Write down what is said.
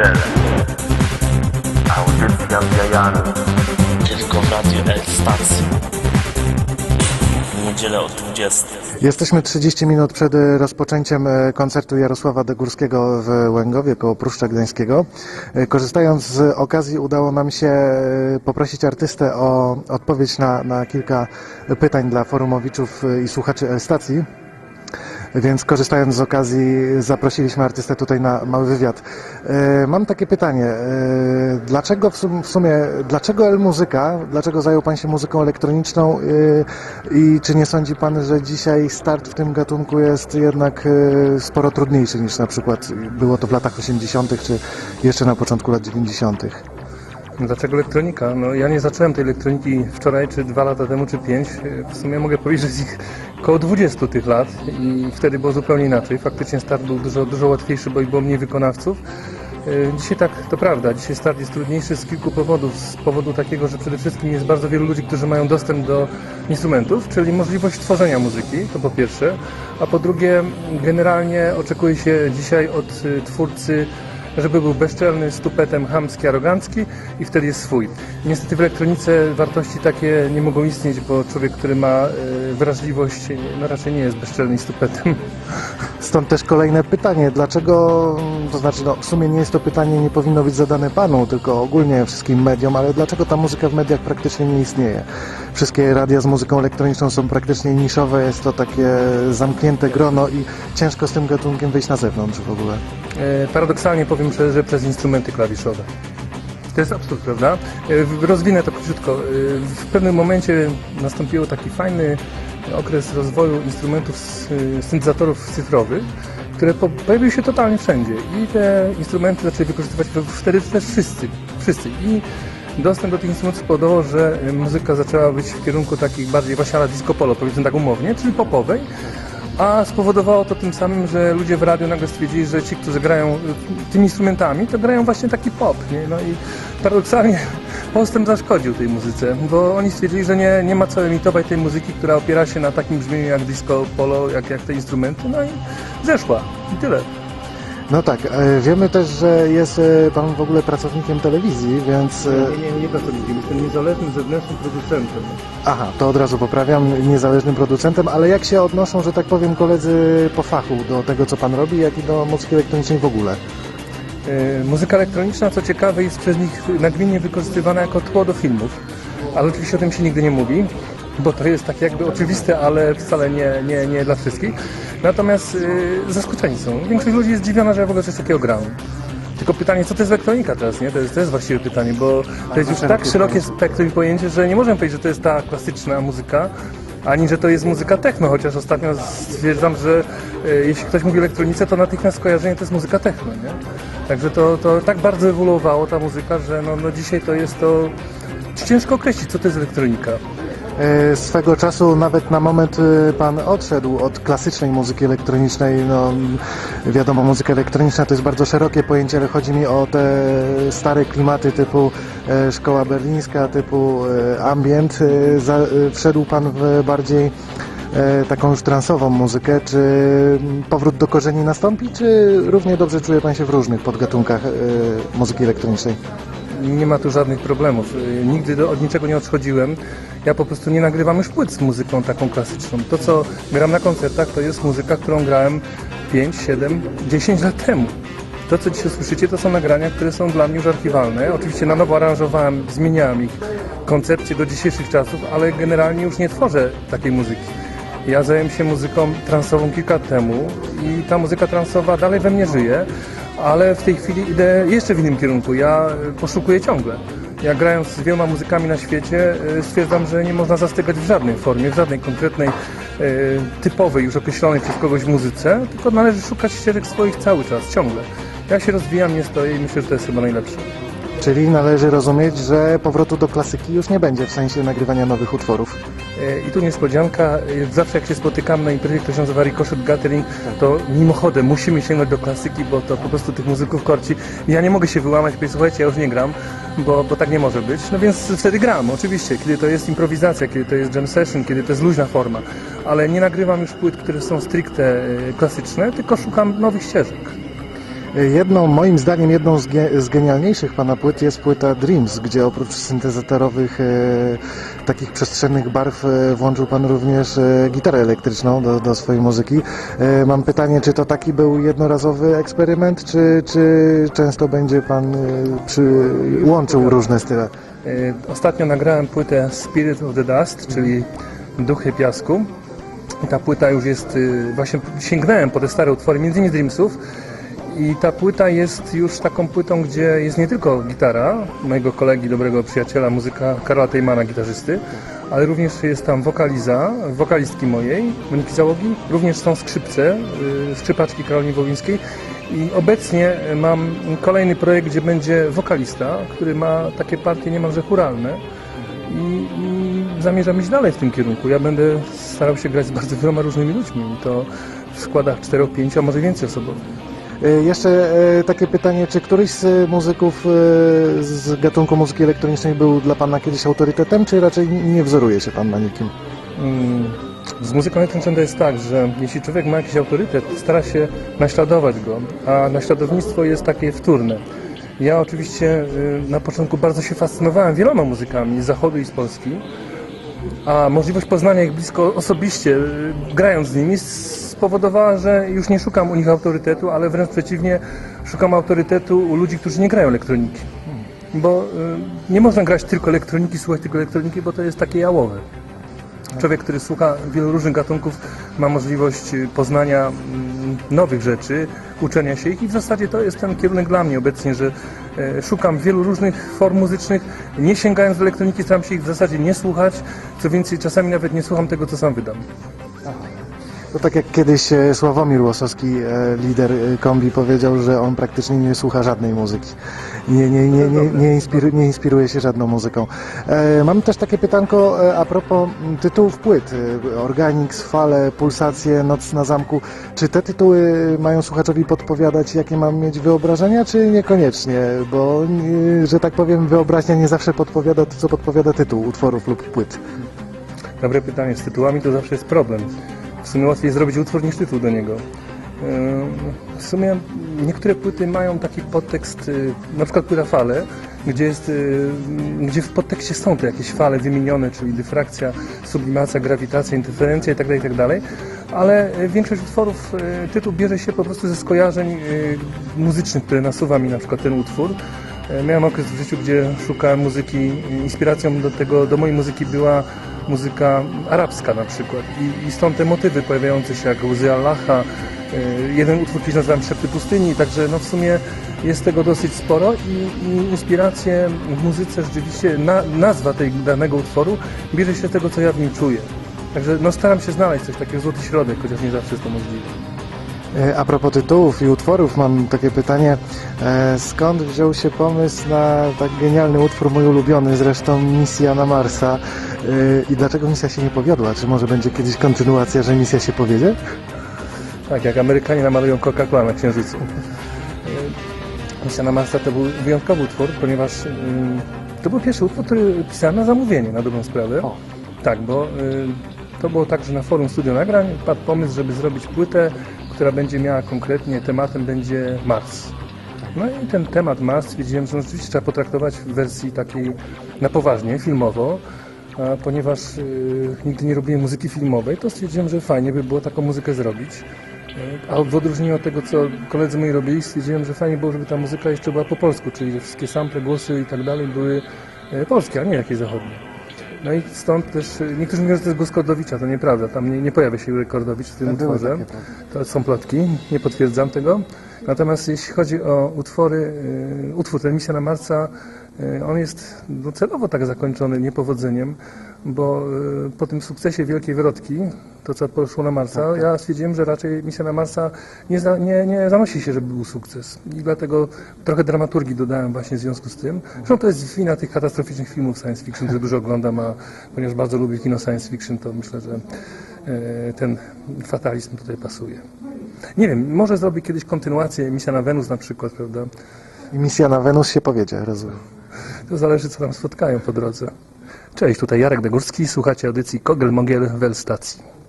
niedzielę. Audycja z. Tylko w Radiu L stacji. W niedzielę o 20. Jesteśmy 30 minut przed e, rozpoczęciem e, koncertu Jarosława Degórskiego w Łęgowie koło Pruszcza Gdańskiego. E, Korzystając z okazji udało nam się poprosić artystę o odpowiedź na, na kilka pytań dla forumowiczów i słuchaczy L-Stacji. Więc korzystając z okazji zaprosiliśmy artystę tutaj na mały wywiad. E, Mam takie pytanie. e, Dlaczego w sum- w sumie, dlaczego L-Muzyka? Dlaczego zajął Pan się muzyką elektroniczną? e, I czy nie sądzi Pan, że dzisiaj start w tym gatunku jest jednak sporo trudniejszy niż na przykład było to w latach 80. czy jeszcze na początku lat 90.? Dlaczego elektronika? No ja nie zacząłem tej elektroniki wczoraj, czy dwa lata temu, czy pięć. W sumie mogę powiedzieć, że ich około 20 tych lat i wtedy było zupełnie inaczej. Faktycznie start był dużo, dużo łatwiejszy, bo i było mniej wykonawców. E, Dzisiaj tak, to prawda, dzisiaj start jest trudniejszy z kilku powodów. Z powodu takiego, że przede wszystkim jest bardzo wielu ludzi, którzy mają dostęp do instrumentów, czyli możliwość tworzenia muzyki, to po pierwsze. A po drugie, generalnie oczekuje się dzisiaj od y, twórcy żeby był bezczelny, z tupetem chamski, arogancki i wtedy jest swój. Niestety w elektronice wartości takie nie mogą istnieć, bo człowiek, który ma y, wrażliwość, no raczej nie jest bezczelny i z tupetem. Stąd też kolejne pytanie, dlaczego, to znaczy no, w sumie nie jest to pytanie, nie powinno być zadane Panu, tylko ogólnie wszystkim mediom, ale dlaczego ta muzyka w mediach praktycznie nie istnieje? Wszystkie radia z muzyką elektroniczną są praktycznie niszowe, jest to takie zamknięte grono i ciężko z tym gatunkiem wyjść na zewnątrz w ogóle. E, Paradoksalnie powiem, że, przez instrumenty klawiszowe. To jest absurd, prawda? E, Rozwinę to króciutko. E, W pewnym momencie nastąpił taki fajny okres rozwoju instrumentów e, syntezatorów cyfrowych, które po, pojawiły się totalnie wszędzie. I te instrumenty zaczęli wykorzystywać wtedy też wszyscy. wszyscy. I dostęp do tych instrumentów spowodował, że e, muzyka zaczęła być w kierunku takich bardziej właśnie disco polo, powiedzmy tak umownie, czyli popowej. A spowodowało to tym samym, że ludzie w radiu nagle stwierdzili, że ci, którzy grają y, tymi instrumentami, to grają właśnie taki pop. Nie? No i paradoksalnie postęp zaszkodził tej muzyce, bo oni stwierdzili, że nie, nie ma co emitować tej muzyki, która opiera się na takim brzmieniu jak disco polo, jak, jak te instrumenty, no i zeszła. I tyle. No tak, e, wiemy też, że jest e, Pan w ogóle pracownikiem telewizji, więc... e, Nie, nie, nie pracownikiem, jestem niezależnym zewnętrznym producentem. Aha, to od razu poprawiam, niezależnym producentem, ale jak się odnoszą, że tak powiem, koledzy po fachu do tego, co Pan robi, jak i do muzyki elektronicznej w ogóle? Muzyka elektroniczna, co ciekawe, jest przez nich nagminnie wykorzystywana jako tło do filmów, ale oczywiście o tym się nigdy nie mówi, bo to jest tak jakby oczywiste, ale wcale nie, nie, nie dla wszystkich. Natomiast e, zaskoczeni są. Większość ludzi jest zdziwiona, że ja w ogóle coś takiego gram. Tylko pytanie, co to jest elektronika teraz, nie? To jest, to jest właściwe pytanie, bo to jest już tak szerokie spektrum i pojęcie, że nie możemy powiedzieć, że to jest ta klasyczna muzyka, ani że to jest muzyka techno, chociaż ostatnio stwierdzam, że e, jeśli ktoś mówi elektronice, to natychmiast skojarzenie to jest muzyka techno, nie? Także to, to tak bardzo ewoluowało ta muzyka, że no, no dzisiaj to jest to... Ciężko określić, co to jest elektronika. E, Swego czasu nawet na moment e, Pan odszedł od klasycznej muzyki elektronicznej. No, wiadomo, muzyka elektroniczna to jest bardzo szerokie pojęcie, ale chodzi mi o te stare klimaty typu e, szkoła berlińska, typu e, ambient. Wszedł Pan w bardziej taką już transową muzykę. Czy powrót do korzeni nastąpi, czy równie dobrze czuje Pan się w różnych podgatunkach muzyki elektronicznej? Nie ma tu żadnych problemów. Y, Nigdy do, od niczego nie odchodziłem. Ja po prostu nie nagrywam już płyt z muzyką taką klasyczną. To, co gram na koncertach, to jest muzyka, którą grałem 5, 7, 10 lat temu. To, co dzisiaj słyszycie, to są nagrania, które są dla mnie już archiwalne. Oczywiście na nowo aranżowałem, zmieniałem ich koncepcję do dzisiejszych czasów, ale generalnie już nie tworzę takiej muzyki. Ja zająłem się muzyką transową kilka lat temu i ta muzyka transowa dalej we mnie żyje, ale w tej chwili idę jeszcze w innym kierunku. Ja y, poszukuję ciągle. Ja grając z wieloma muzykami na świecie y, stwierdzam, że nie można zastygać w żadnej formie, w żadnej konkretnej, y, typowej, już określonej przez kogoś muzyce, tylko należy szukać ścieżek swoich cały czas, ciągle. Ja się rozwijam, nie stoję i myślę, że to jest chyba najlepsze. Czyli należy rozumieć, że powrotu do klasyki już nie będzie w sensie nagrywania nowych utworów. E, I tu niespodzianka, e, zawsze jak się spotykamy na imprezie, która się nazywa Ricochet Gathering, to mimochodem musimy sięgnąć do klasyki, bo to po prostu tych muzyków korci. Ja nie mogę się wyłamać powiedzieć, słuchajcie, ja już nie gram, bo, bo tak nie może być. No więc wtedy gram, oczywiście, kiedy to jest improwizacja, kiedy to jest jam session, kiedy to jest luźna forma. Ale nie nagrywam już płyt, które są stricte e, klasyczne, tylko szukam nowych ścieżek. Jedną, moim zdaniem, jedną z, ge- z genialniejszych pana płyt jest płyta Dreams, gdzie oprócz syntezatorów e, takich przestrzennych barw e, włączył pan również e, gitarę elektryczną do, do swojej muzyki. E, mam pytanie, czy to taki był jednorazowy eksperyment, czy, czy często będzie pan e, przy, łączył różne style? E, Ostatnio nagrałem płytę Spirit of the Dust, czyli Duchy Piasku. Ta płyta już jest, właśnie sięgnąłem po te stare utwory, między innymi Dreamsów. I ta płyta jest już taką płytą, gdzie jest nie tylko gitara mojego kolegi, dobrego przyjaciela, muzyka Karola Tejmana, gitarzysty, ale również jest tam wokaliza, wokalistki mojej, Moniki Załogi, również są skrzypce, y, skrzypaczki Karoliny Wołyńskiej i obecnie mam kolejny projekt, gdzie będzie wokalista, który ma takie partie niemalże churalne i, i zamierzam iść dalej w tym kierunku. Ja będę starał się grać z bardzo wieloma różnymi ludźmi to w składach 4, 5, a może więcej osobowych. E, Jeszcze e, takie pytanie, czy któryś z muzyków e, z gatunku muzyki elektronicznej był dla pana kiedyś autorytetem, czy raczej nie wzoruje się pan na nikim? Mm, Z muzyką elektroniczną to jest tak, że jeśli człowiek ma jakiś autorytet, stara się naśladować go, a naśladownictwo jest takie wtórne. Ja oczywiście na początku bardzo się fascynowałem wieloma muzykami z zachodu i z Polski, a możliwość poznania ich blisko osobiście, grając z nimi, spowodowała, że już nie szukam u nich autorytetu, ale wręcz przeciwnie, szukam autorytetu u ludzi, którzy nie grają elektroniki. Bo y, nie można grać tylko elektroniki, słuchać tylko elektroniki, bo to jest takie jałowe. Człowiek, który słucha wielu różnych gatunków, ma możliwość y, poznania mm, nowych rzeczy, uczenia się ich i w zasadzie to jest ten kierunek dla mnie obecnie, że e, szukam wielu różnych form muzycznych, nie sięgając do elektroniki, staram się ich w zasadzie nie słuchać, co więcej, czasami nawet nie słucham tego, co sam wydam. To tak jak kiedyś e, Sławomir Łosowski, e, lider e, kombi, powiedział, że on praktycznie nie słucha żadnej muzyki. Nie, nie, nie, nie, nie, inspiru, nie inspiruje się żadną muzyką. Mam też takie pytanko a propos tytułów płyt. Organix, Fale, Pulsacje, Noc na Zamku. Czy te tytuły mają słuchaczowi podpowiadać, jakie mam mieć wyobrażenia, czy niekoniecznie? Bo, że tak powiem, wyobraźnia nie zawsze podpowiada to, co podpowiada tytuł utworów lub płyt. Dobre pytanie. Z tytułami to zawsze jest problem. W sumie łatwiej zrobić utwór niż tytuł do niego. W sumie niektóre płyty mają taki podtekst, y, na przykład płyta Fale, gdzie, jest, y, gdzie w podtekście są te jakieś fale wymienione, czyli dyfrakcja, sublimacja, grawitacja, interferencja itd., itd., ale y, większość utworów, tytuł bierze się po prostu ze skojarzeń muzycznych, które nasuwa mi na przykład ten utwór. E, Miałem okres w życiu, gdzie szukałem muzyki. Inspiracją do tego, do mojej muzyki była muzyka arabska na przykład. I, i stąd te motywy pojawiające się jak łzy Allaha. E, Jeden utwór kiedyś nazwałem Szepty Pustyni, także no w sumie jest tego dosyć sporo i, i inspiracje w muzyce rzeczywiście, na, nazwa tej danego utworu bierze się z tego, co ja w nim czuję. Także no staram się znaleźć coś takiego złoty środek, chociaż nie zawsze jest to możliwe. E, A propos tytułów i utworów, mam takie pytanie. E, Skąd wziął się pomysł na tak genialny utwór, mój ulubiony, zresztą Misja na Marsa? E, I dlaczego misja się nie powiodła? Czy może będzie kiedyś kontynuacja, że misja się powiedzie? Tak, jak Amerykanie namalują Coca-Cola na Księżycu. Misja na Marsa to był wyjątkowy utwór, ponieważ y, to był pierwszy utwór, który pisałem na zamówienie, na dobrą sprawę. O. Tak, bo y, to było tak, że na forum Studio Nagrań padł pomysł, żeby zrobić płytę, która będzie miała konkretnie, tematem będzie Mars. No i ten temat Mars stwierdziłem, że rzeczywiście trzeba potraktować w wersji takiej na poważnie, filmowo, a ponieważ y, nigdy nie robiłem muzyki filmowej, to stwierdziłem, że fajnie by było taką muzykę zrobić. Y, A w odróżnieniu od tego, co koledzy moi robili, stwierdziłem, że fajnie było, żeby ta muzyka jeszcze była po polsku, czyli wszystkie sample, głosy i tak dalej były y, polskie, a nie jakieś zachodnie. No i stąd też, niektórzy mówią, że to jest głos Kordowicza, to nieprawda, tam nie, nie pojawia się Jurek Kordowicz w tym Były utworze. takie, prawda. To są plotki, nie potwierdzam tego. Natomiast jeśli chodzi o utwory, y, utwór ten Misja na Marsa, y, on jest no, celowo tak zakończony niepowodzeniem, bo y, po tym sukcesie Wielkiej Wyrotki, to co poszło na Marsa, ja stwierdziłem, że raczej Misja na Marsa nie, za, nie, nie zanosi się, żeby był sukces. I dlatego trochę dramaturgii dodałem właśnie w związku z tym. Zresztą to jest wina tych katastroficznych filmów science fiction, które dużo oglądam, a ponieważ bardzo lubię kino science fiction, to myślę, że e, ten fatalizm tutaj pasuje. Nie wiem, może zrobię kiedyś kontynuację Misja na Wenus na przykład, prawda? Misja na Wenus się powiedzie, rozumiem. To zależy, co nam spotkają po drodze. Cześć, tutaj Jarek Degórski, słuchacie audycji Kogel Mogiel w L stacji.